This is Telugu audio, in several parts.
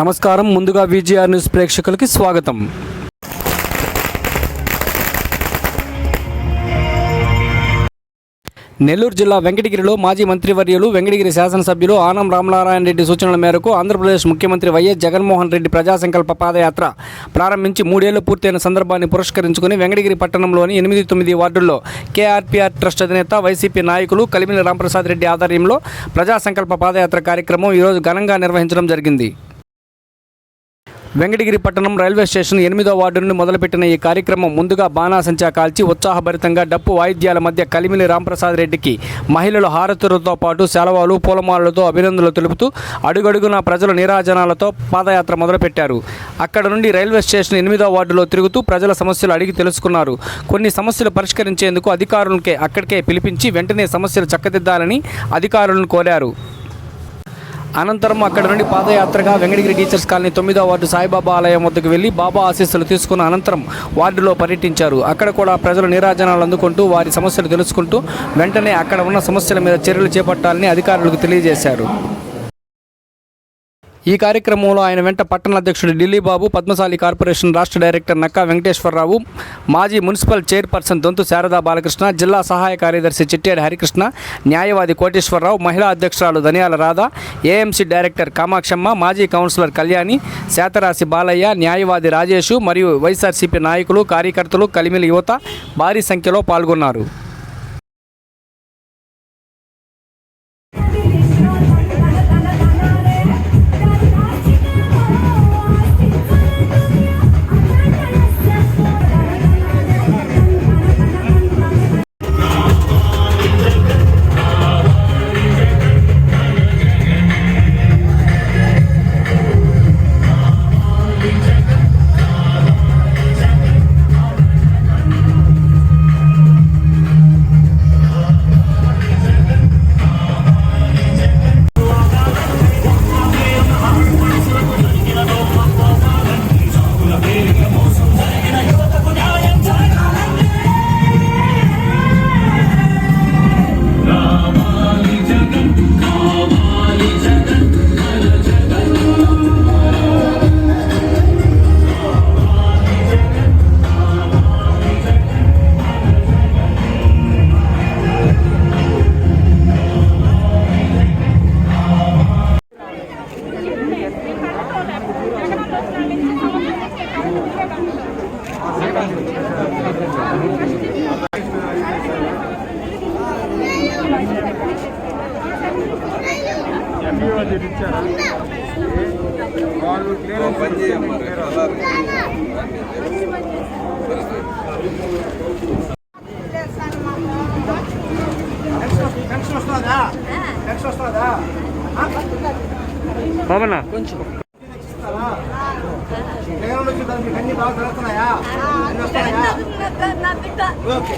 నమస్కారం. ముందుగా విజిఆర్ న్యూస్ ప్రేక్షకులకి స్వాగతం. నెల్లూరు జిల్లా వెంకటగిరిలో మాజీ మంత్రివర్యులు వెంకటగిరి శాసనసభ్యులు ఆనం రామనారాయణ రెడ్డి సూచనల మేరకు ఆంధ్రప్రదేశ్ ముఖ్యమంత్రి వైఎస్ జగన్మోహన్ రెడ్డి ప్రజాసంకల్ప పాదయాత్ర ప్రారంభించి మూడేళ్ళు పూర్తయిన సందర్భాన్ని పురస్కరించుకుని వెంకటగిరి పట్టణంలోని ఎనిమిది తొమ్మిది వార్డుల్లో కేఆర్పీఆర్ ట్రస్ట్ అధినేత వైసీపీ నాయకులు కలిమిన రామప్రసాద్ రెడ్డి ఆధ్వర్యంలో ప్రజాసంకల్ప పాదయాత్ర కార్యక్రమం ఈరోజు ఘనంగా నిర్వహించడం జరిగింది. వెంకటగిరి పట్టణం రైల్వే స్టేషన్ ఎనిమిదో వార్డు నుండి మొదలుపెట్టిన ఈ కార్యక్రమం ముందుగా బాణాసంచా కాల్చి ఉత్సాహభరితంగా డప్పు వాయిద్యాల మధ్య కలిమిలి రాంప్రసాద్ రెడ్డికి మహిళలు హారతులతో పాటు సెలవులు పూలమాలలతో అభినందనలు తెలుపుతూ అడుగడుగున ప్రజలు నీరాజనాలతో పాదయాత్ర మొదలుపెట్టారు. అక్కడ నుండి రైల్వే స్టేషన్ ఎనిమిదో వార్డులో తిరుగుతూ ప్రజల సమస్యలు అడిగి తెలుసుకున్నారు. కొన్ని సమస్యలు పరిష్కరించేందుకు అధికారులకే అక్కడికే పిలిపించి వెంటనే సమస్యలు చక్కదిద్దాలని అధికారులను కోరారు. అనంతరం అక్కడ నుండి పాదయాత్రగా వెంకటగిరి టీచర్స్ కాలనీ తొమ్మిదో వార్డు సాయిబాబా ఆలయం వద్దకు వెళ్ళి బాబా ఆశీస్సులు తీసుకున్న అనంతరం వార్డులో పర్యటించారు. అక్కడ కూడా ప్రజలు నీరాజనాలు అందుకుంటూ వారి సమస్యలు తెలుసుకుంటూ వెంటనే అక్కడ ఉన్న సమస్యల మీద చర్యలు చేపట్టాలని అధికారులకు తెలియజేశారు. ఈ కార్యక్రమంలో ఆయన వెంట పట్టణ అధ్యక్షుడు ఢిల్లీ బాబు పద్మశాలి కార్పొరేషన్ రాష్ట్ర డైరెక్టర్ నక్కా వెంకటేశ్వరరావు మాజీ మున్సిపల్ చైర్పర్సన్ దొంతు శారదా బాలకృష్ణ జిల్లా సహాయ కార్యదర్శి చిట్టేడి హరికృష్ణ న్యాయవాది కోటేశ్వరరావు మహిళా అధ్యక్షురాలు ధనియాల రాధ ఏఎంసీ డైరెక్టర్ కామాక్షమ్మ మాజీ కౌన్సిలర్ కళ్యాణి శాతరాశి బాలయ్య న్యాయవాది రాజేషు మరియు వైఎస్ఆర్సీపీ నాయకులు కార్యకర్తలు కలిమిలి యువత భారీ సంఖ్యలో పాల్గొన్నారు. వస్తుందా పవన జగన్ నుంచి మీకు అన్ని బాగా జరుగుతున్నాయా ఓకే ఓకే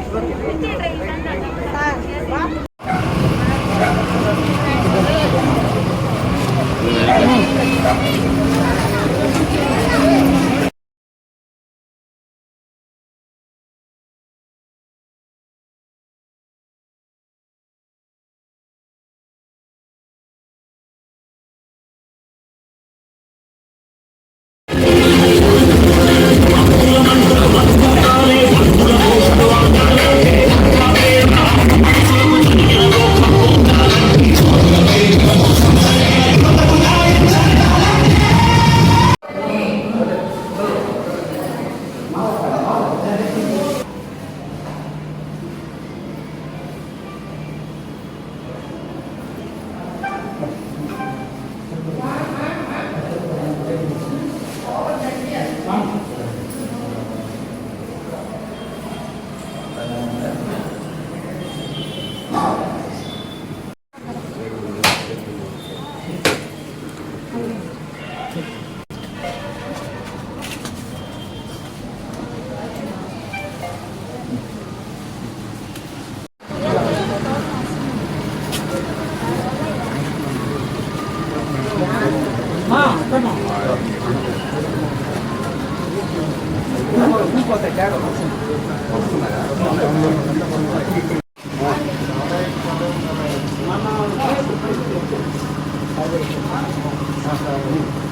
はい、ということで、今日はですね。安倍首相の参加を。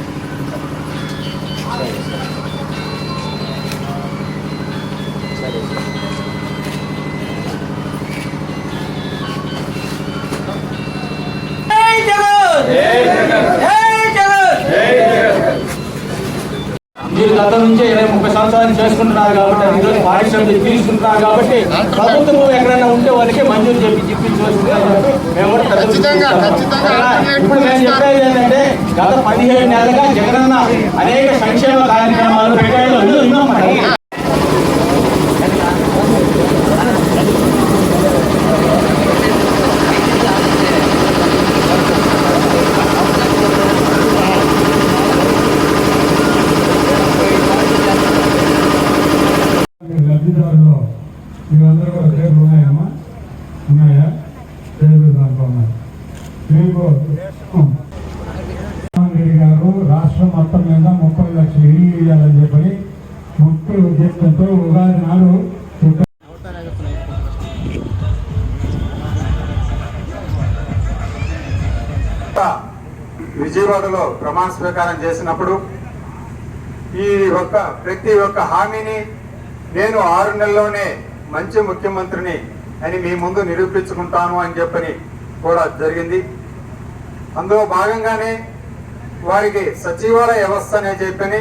గతం నుంచి ఇరవై ముప్పై సంవత్సరాలు చేసుకుంటున్నారు కాబట్టి ఈరోజు పారిశ్రామిక తీసుకుంటున్నారు కాబట్టి ప్రభుత్వం ఎక్కడైనా ఉంటే వాళ్ళకి మంజూరు చెప్పి చెప్పించవలసిందని చెప్పి మేము కూడా ఇప్పుడు నేను చెప్పేది ఏంటంటే గత పదిహేడు నెలలుగా జగనన్న అనేక సంక్షేమ కార్యక్రమాలు పెట్టాడు ఇల్లు ఇన్నాం మరి. లబ్ధిదారులు మీరందరూ కూడా పేర్లు ఉన్నాయమ్మా ఉన్నాయా పేర్లు దాంట్లో ఉన్నాయి మీకు జగన్మోహన్ రెడ్డి గారు రాష్ట్రం మొత్తం మీద ముప్పై లక్షలు ఇల్లు ఇవ్వాలని చెప్పని ముఖ్య ఉద్దేశంతో ఉగాది నాడు విజయవాడలో ప్రమాణ స్వీకారం చేసినప్పుడు ఈ ఒక్క ప్రతి ఒక్క హామీని నేను ఆరు నెలల్లోనే మంచి ముఖ్యమంత్రిని అని మీ ముందు నిరూపించుకుంటాను అని చెప్పని కూడా జరిగింది. అందులో భాగంగానే వారికి సచివాలయ వ్యవస్థ అనే చెప్పని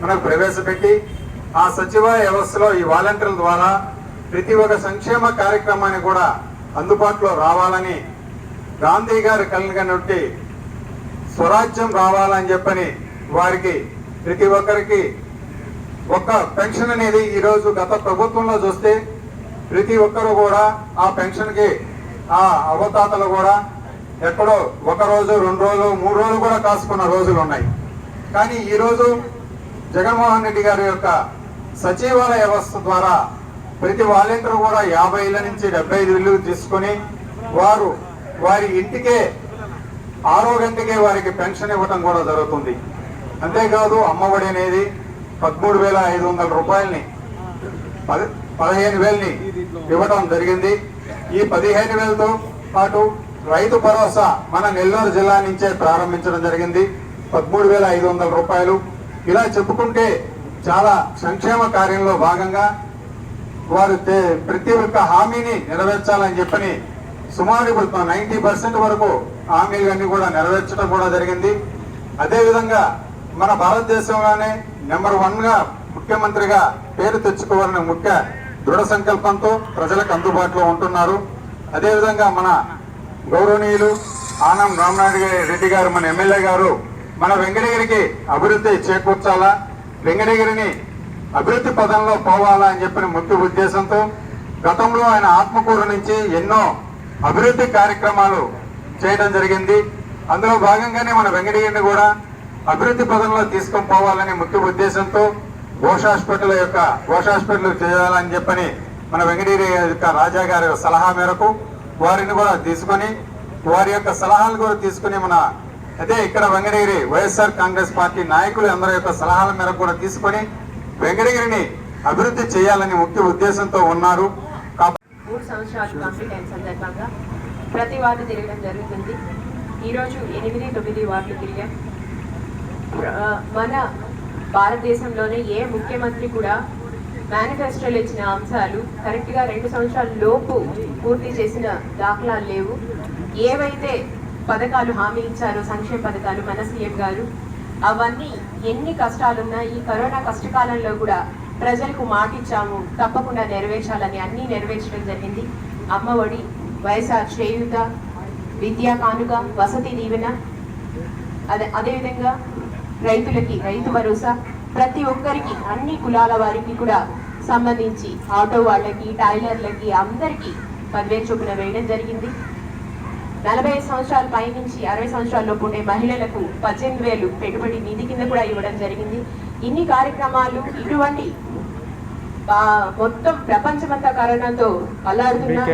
మనకు ప్రవేశపెట్టి ఆ సచివాలయ వ్యవస్థలో ఈ వాలంటీర్ల ద్వారా ప్రతి ఒక్క సంక్షేమ కార్యక్రమాన్ని కూడా అందుబాటులో రావాలని గాంధీ గారు కలిగినటువంటి స్వరాజ్యం రావాలని చెప్పని వారికి ప్రతి ఒక్కరికి ఒక్క పెన్షన్ అనేది ఈరోజు గత ప్రభుత్వంలో చూస్తే ప్రతి ఒక్కరు కూడా ఆ పెన్షన్కి ఆ అవతాతలు కూడా ఎక్కడో ఒక రోజు రెండు రోజులు మూడు రోజులు కూడా కాసుకున్న రోజులు ఉన్నాయి. కానీ ఈరోజు జగన్మోహన్ రెడ్డి గారి యొక్క సచివాలయ వ్యవస్థ ద్వారా ప్రతి వాలంటీర్ కూడా యాభై ఇళ్ళ నుంచి డెబ్బై ఐదు ఇళ్ళు తీసుకొని వారు వారి ఇంటికే ఆరో గంటకే వారికి పెన్షన్ ఇవ్వటం కూడా జరుగుతుంది. అంతేకాదు అమ్మఒడి అనేది పదమూడు వేల ఐదు వందల రూపాయలని పది పదిహేను వేలని ఇవ్వటం జరిగింది. ఈ పదిహేను వేలతో పాటు రైతు భరోసా మన నెల్లూరు జిల్లా నుంచే ప్రారంభించడం జరిగింది. పదమూడు వేల ఐదు వందల రూపాయలు. ఇలా చెప్పుకుంటే చాలా సంక్షేమ కార్యంలో భాగంగా వారు ప్రతి ఒక్క హామీని నెరవేర్చాలని చెప్పని సుమారు ఇప్పుడు నైన్టీ పర్సెంట్ వరకు హామీలన్నీ కూడా నెరవేర్చడం కూడా జరిగింది. అదేవిధంగా మన భారతదేశంలోనే నెంబర్ వన్గా ముఖ్యమంత్రిగా పేరు తెచ్చుకోవాలనే ముఖ్య దృఢ సంకల్పంతో ప్రజలకు అందుబాటులో ఉంటున్నారు. అదేవిధంగా మన గౌరవనీయులు ఆనం రామనాయుడు గారి- రెడ్డి గారు మన ఎమ్మెల్యే గారు మన వెంకటగిరికి అభివృద్ధి చేకూర్చాలా? వెంకటగిరిని అభివృద్ధి పదంలో పోవాలా అని చెప్పిన ముఖ్య ఉద్దేశంతో గతంలో ఆయన ఆత్మకూరు నుంచి ఎన్నో అభివృద్ధి కార్యక్రమాలు చేయడం జరిగింది. అందులో భాగంగానే మన వెంకటగిరిని కూడా అభివృద్ధి పదంలో తీసుకొని పోవాలనే ముఖ్య ఉద్దేశంతో ఘోష్ హాస్పిటల్ యొక్క ఘోష్ హాస్పిటల్ చేయాలని చెప్పని మన వెంకటగిరి యొక్క రాజా గారి సలహా మేరకు వారిని కూడా తీసుకొని వారి యొక్క సలహాలు కూడా తీసుకుని మన అదే ఇక్కడ వెంకటగిరి వైఎస్ఆర్ కాంగ్రెస్ పార్టీ నాయకులు అందరి యొక్క సలహాల మేరకు కూడా తీసుకొని వెంకటగిరిని అభివృద్ధి చేయాలని ముఖ్య ఉద్దేశంతో ఉన్నారు. కాబట్టి మూడు సంవత్సరాలు కంప్లీట్ అయిన సందర్భంగా ప్రతి వార్డు తిరగడం జరుగుతుంది. ఈరోజు ఎనిమిది తొమ్మిది వార్డులు తిరిగాం. మన భారతదేశంలోనే ఏ ముఖ్యమంత్రి కూడా మేనిఫెస్టోలో ఇచ్చిన అంశాలు కరెక్ట్గా రెండు సంవత్సరాల లోపు పూర్తి చేసిన దాఖలాలు లేవు. ఏవైతే పథకాలు హామీ ఇచ్చారో సంక్షేమ పథకాలు మన సీఎం గారు అవన్నీ ఎన్ని కష్టాలున్నా ఈ కరోనా కష్టకాలంలో కూడా ప్రజలకు మాటిచ్చాము. తప్పకుండా నెరవేర్చాలని అన్నీ నెరవేర్చడం జరిగింది. అమ్మఒడి వైఎస్ఆర్ చేయూత విద్యా కానుక వసతి దీవెన అదే అదేవిధంగా రైతులకి రైతు భరోసా ప్రతి ఒక్కరికి అన్ని కులాల వారికి కూడా సంబంధించి ఆటో వాళ్ళకి టైలర్లకి అందరికీ పదివేలు చొప్పున వేయడం జరిగింది. నలభై ఐదు సంవత్సరాల పై నుంచి అరవై సంవత్సరాల లోపు ఉండే మహిళలకు పద్దెనిమిది వేలు పెట్టుబడి నిధి కింద కూడా ఇవ్వడం జరిగింది. ఇన్ని కార్యక్రమాలు ఇటువంటి మొత్తం ప్రపంచమంతా కరోనాతో అల్లాడుతున్నా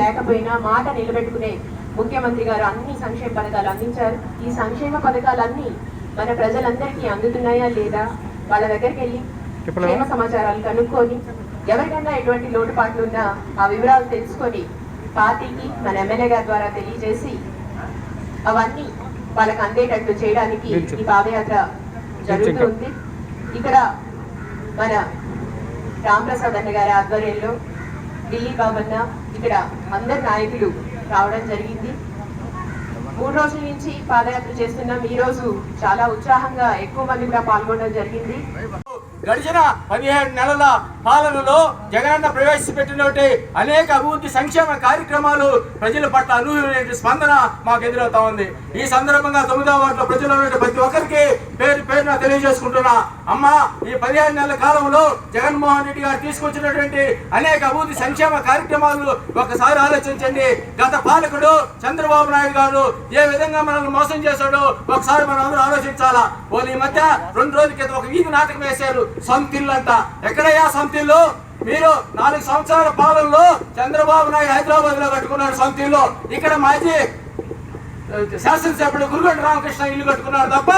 లేకపోయినా మాట నిలబెట్టుకునే ముఖ్యమంత్రి గారు అన్ని సంక్షేమ పథకాలు అందించారు. ఈ సంక్షేమ పథకాలన్నీ మన ప్రజలందరికీ అందుతున్నాయా లేదా? వాళ్ళ దగ్గరికి వెళ్ళి క్షేమ సమాచారాలు కనుక్కొని ఎవరికైనా ఎటువంటి లోటుపాట్లు ఉన్నా ఆ వివరాలు తెలుసుకొని పార్టీకి మన ఎమ్మెల్యే గారి ద్వారా తెలియజేసి అవన్నీ వాళ్ళకి అందేటట్లు చేయడానికి ఈ పాదయాత్ర జరుగుతుంది ఇక్కడ మన రామప్రసాద్ అన్న గారి ఆధ్వర్యంలో ఢిల్లీ బాబన్న ఇక్కడ అందరు నాయకులు రావడం జరిగింది. మూడు రోజుల నుంచి పాదయాత్ర చేస్తున్నాం. ఈ రోజు చాలా ఉత్సాహంగా ఎక్కువ మంది కూడా పాల్గొనడం జరిగింది. గడిచిన పదిహేడు నెలల పాలనలో జగనన్న ప్రవేశపెట్టినటువంటి అనేక అభివృద్ధి సంక్షేమ కార్యక్రమాలు ప్రజల పట్ల అనూహ్యమైన స్పందన మాకు ఎదురవుతా ఉంది. ఈ సందర్భంగా తొమ్మిదవ వార్డులో ప్రజలు ప్రతి ఒక్కరికి పేరు పేరున తెలియజేసుకుంటున్నా. అమ్మా ఈ పదిహేడు నెలల కాలంలో జగన్మోహన్ రెడ్డి గారు తీసుకొచ్చినటువంటి అనేక అభివృద్ధి సంక్షేమ కార్యక్రమాలు ఒకసారి ఆలోచించండి. గత పాలకుడు చంద్రబాబు నాయుడు గారు ఏ విధంగా మనల్ని మోసం చేశాడో ఒకసారి మనం అందరూ ఆలోచించాలా? వాళ్ళు ఈ మధ్య రెండు రోజుల క్రితం ఒక వీధి నాటకం వేశారు. సొంతిల్లు అంట ఎక్కడయ్యా సొంతిల్లు? మీరు నాలుగు సంవత్సరాల పాలనలో చంద్రబాబు నాయుడు హైదరాబాద్లో కట్టుకున్నారు సొంతిల్లు. ఇక్కడ మాజీ శాసనసభ్యుడు గురుగంట రామకృష్ణ ఇల్లు కట్టుకున్నారు తప్ప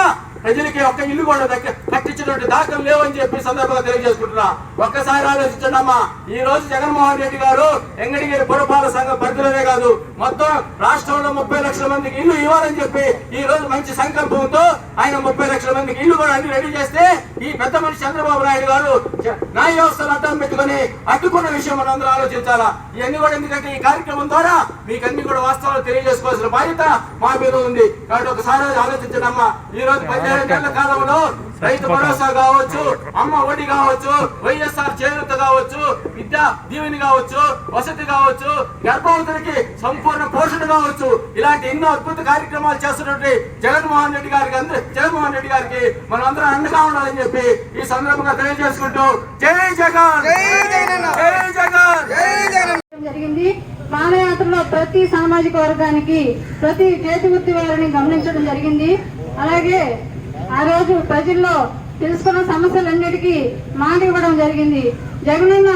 ప్రజలకి ఒక్క ఇల్లు కూడా దగ్గర కట్టించినటువంటి దాఖలు లేవని చెప్పి సందర్భంగా తెలియజేసుకుంటున్నా. ఒక్కసారి ఆలోచించండమ్మా ఈ రోజు జగన్మోహన్ రెడ్డి గారు ఎంగడిగిరి పురపాలక సంఘం పరిధిలోనే కాదు మొత్తం రాష్ట్రంలో ముప్పై లక్షల మందికి ఇల్లు ఇవ్వాలని చెప్పి ఈ రోజు మంచి సంకల్పంతో ఆయన ముప్పై లక్షల మందికి ఇల్లు కూడా అన్ని రెడీ చేస్తే ఈ పెద్ద మనిషి చంద్రబాబు నాయుడు గారు న్యాయ వ్యవస్థను అడ్డం పెట్టుకొని అడ్డుకున్న విషయం మనం అందరూ ఆలోచించాలా? ఇవన్నీ కూడా ఎందుకంటే ఈ కార్యక్రమం ద్వారా మీకు అన్ని కూడా వాస్తవాలు తెలియజేసుకోవాల్సిన బాధ్యత మా మీద ఉంది. కాబట్టి ఒకసారి ఆలోచించడమ్మా ఈ రోజు పదిహేను కాలంలో రైతు భరోసా కావచ్చు అమ్మ ఒడి కావచ్చు వైఎస్ఆర్ చేయూత కావచ్చు విద్యా దీవెని కావచ్చు వసతి కావచ్చు గర్భవతులకి సంపూర్ణ పోషణ కావచ్చు. ఇలాంటి ఎన్నో అద్భుత కార్యక్రమాలు చేస్తున్నటువంటి జగన్మోహన్ రెడ్డి గారికి అందరూ జగన్మోహన్ రెడ్డి గారికి మనం అందరం అండగా ఉండాలని చెప్పి ఈ సందర్భంగా తెలియజేసుకుంటూ జై జగన్! జై జగన్! జరిగింది. పాదయాత్రలో ప్రతి సామాజిక వర్గానికి ప్రతి చేతి వృత్తి వారిని గమనించడం జరిగింది. అలాగే ఆ రోజు ప్రజల్లో తెలుసుకున్న సమస్యలన్నిటికీ మాట ఇవ్వడం జరిగింది. జగనన్న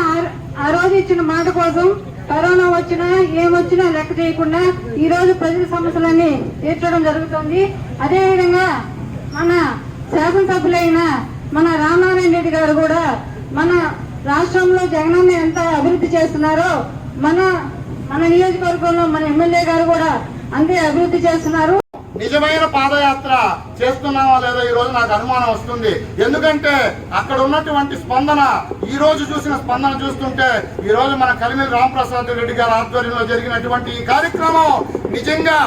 ఆ- రోజు ఇచ్చిన మాట కోసం కరోనా వచ్చినా ఏమొచ్చినా లెక్క చేయకుండా ఈ రోజు ప్రజల సమస్యలన్నీ తీర్చడం జరుగుతుంది. అదేవిధంగా మన శాసనసభ్యులైన మన రామారాయణ రెడ్డి గారు కూడా మన రాష్ట్రంలో జగనన్న ఎంత అభివృద్ధి చేస్తున్నారో మన మన నియోజకవర్గంలో మన ఎమ్మెల్యే గారు కూడా అంతే అభివృద్ధి చేస్తున్నారు. నిజమైన పాదయాత్ర చేస్తున్నామా లేదా ఈ రోజు నాకు అనుమానం వస్తుంది. ఎందుకంటే అక్కడ ఉన్నటువంటి స్పందన ఈ రోజు చూసిన స్పందన చూస్తుంటే ఈ రోజు మన కలిమిలి రామప్రసాద్ రెడ్డి గారి ఆధ్వర్యంలో జరిగినటువంటి ఈ కార్యక్రమం నిజంగా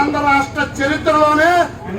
ఆంధ్ర రాష్ట్ర చరిత్రలోనే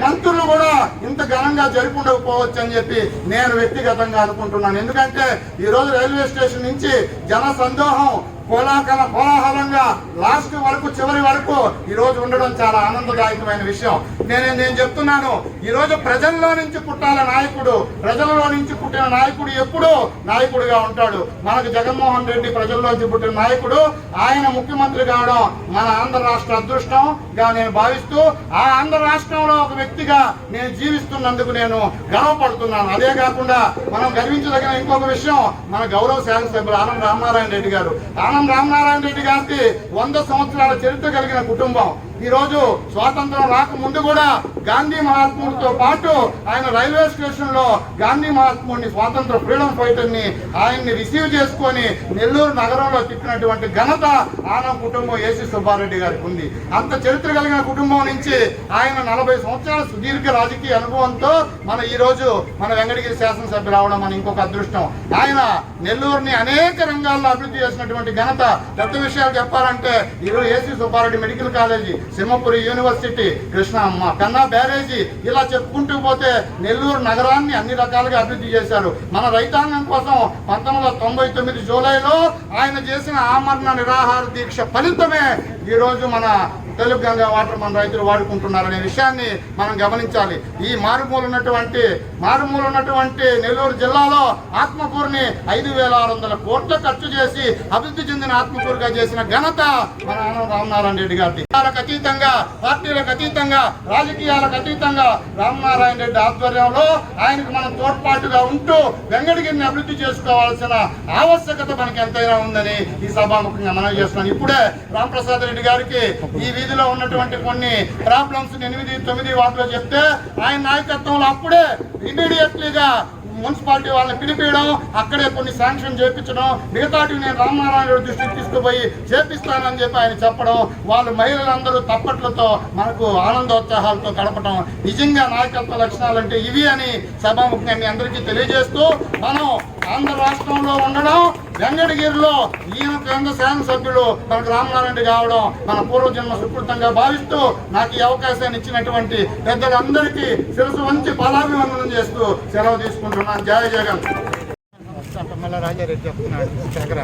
మంత్రులు కూడా ఇంత ఘనంగా జరుపుండకపోవచ్చు అని చెప్పి నేను వ్యక్తిగతంగా అనుకుంటున్నాను. ఎందుకంటే ఈ రోజు రైల్వే స్టేషన్ నుంచి జన సందోహం కోలాహల కోలాహలంగా లాస్ట్ వరకు చివరి వరకు ఈ రోజు ఉండడం చాలా ఆనందదాయకమైన విషయం. నేను నేను చెప్తున్నాను ఈ రోజు ప్రజల్లో నుంచి పుట్టాల నాయకుడు ప్రజల్లో నుంచి పుట్టిన నాయకుడు ఎప్పుడూ నాయకుడిగా ఉంటాడు. మనకు జగన్మోహన్ రెడ్డి ప్రజల్లోంచి పుట్టిన నాయకుడు ఆయన ముఖ్యమంత్రి కావడం మన ఆంధ్ర రాష్ట్ర అదృష్టంగా నేను భావిస్తూ ఆ ఆంధ్ర రాష్ట్రంలో ఒక వ్యక్తిగా నేను జీవిస్తున్నందుకు నేను గర్వపడుతున్నాను. అదే కాకుండా మనం గర్వించదగిన ఇంకొక విషయం మన గౌరవ శాసనసభ్యులు ఆనంద రామనారాయణ రెడ్డి గారు. ఆనంద రామనారాయణ రెడ్డి గారికి వంద సంవత్సరాల చరిత్ర కలిగిన కుటుంబం. ఈ రోజు స్వాతంత్రం రాకముందు కూడా గాంధీ మహాత్ముడితో పాటు ఆయన రైల్వే స్టేషన్లో గాంధీ మహాత్ముడిని స్వాతంత్ర ఫ్రీడమ్ ఫైటర్ని ఆయన్ని రిసీవ్ చేసుకొని నెల్లూరు నగరంలో తిప్పినటువంటి ఘనత ఆనం కుటుంబం ఏసీ సుబ్బారెడ్డి గారికి ఉంది. అంత చరిత్ర కలిగిన కుటుంబం నుంచి ఆయన నలభై సంవత్సరాల సుదీర్ఘ రాజకీయ అనుభవంతో మన ఈ రోజు మన వెంకటగిరి శాసనసభ్యులు రావడం మన ఇంకొక అదృష్టం. ఆయన నెల్లూరుని అనేక రంగాల్లో అభివృద్ధి చేసినటువంటి ఘనత. పెద్ద విషయాలు చెప్పాలంటే ఈరోజు AC Subbareddy medical college Simhapuri university Krishna అమ్మ. కన్నా బ్యారేజీ ఇలా చెప్పుకుంటూ పోతే నెల్లూరు నగరాన్ని అన్ని రకాలుగా అభివృద్ధి చేశారు. మన రైతాంగం కోసం పంతొమ్మిది వందల తొంభై తొమ్మిది జూలైలో ఆయన చేసిన ఆమరణ నిరాహార దీక్ష ఫలితమే ఈ రోజు మన తెలుగు గంగా వాటర్ మన రైతులు వాడుకుంటున్నారు అనే విషయాన్ని మనం గమనించాలి. ఈ మారుమూల ఉన్నటువంటి మారుమూల ఉన్నటువంటి నెల్లూరు జిల్లాలో ఆత్మకూరుని ఐదు వేల ఆరు వందల కోట్ల ఖర్చు చేసి అభివృద్ధి చెందిన ఆత్మకూరుగా చేసిన ఘనత మన రామనారాయణ రెడ్డి గారిది. అతీతంగా పార్టీలకు అతీతంగా రాజకీయాలకు అతీతంగా రామనారాయణ రెడ్డి ఆధ్వర్యంలో ఆయనకు మనం తోడ్పాటుగా ఉంటూ వెంకటగిరిని అభివృద్ధి చేసుకోవాల్సిన ఆవశ్యకత మనకి ఎంతైనా ఉందని ఈ సభాముఖంగా మనం చేస్తున్నాం ఇప్పుడే రామప్రసాద్ రెడ్డి గారికి ఈ వీధిలో ఉన్నటువంటి కొన్ని ప్రాబ్లమ్స్ ఎనిమిది తొమ్మిది వాటిలో చెప్తే ఆయన నాయకత్వంలో అప్పుడే ఇమీడియట్లీగా మున్సిపాలిటీ వాళ్ళని పిలిపించడం అక్కడే కొన్ని శాంక్షన్ చేపించడం మిగతాటివి నేను రామనారాయణ రెడ్డి దృష్టికి తీసుకుపోయి చేపిస్తానని చెప్పి ఆయన చెప్పడం వాళ్ళు మహిళలందరూ తప్పట్లతో మనకు ఆనందోత్సాహాలతో గడపడం నిజంగా నాయకత్వ లక్షణాలు అంటే ఇవి అని సభాముఖంగా మీ అందరికీ తెలియజేస్తూ మనం ఆంధ్ర రాష్ట్రంలో ఉండడం వెంకటగిరిలో ఈయన కేంద్ర శాసనసభ్యులు మనకు రామనారాయణ రెడ్డి కావడం మన పూర్వజన్మ సుకృతంగా భావిస్తూ నాకు ఈ అవకాశాన్ని ఇచ్చినటువంటి పెద్దలందరికీ శిరసు వంచి పదాభివందనం చేస్తూ సెలవు తీసుకుంటున్నాను. జయ జగన్. మళ్ళీ రాజారెడ్డి చెప్తున్నాడు. దగ్గర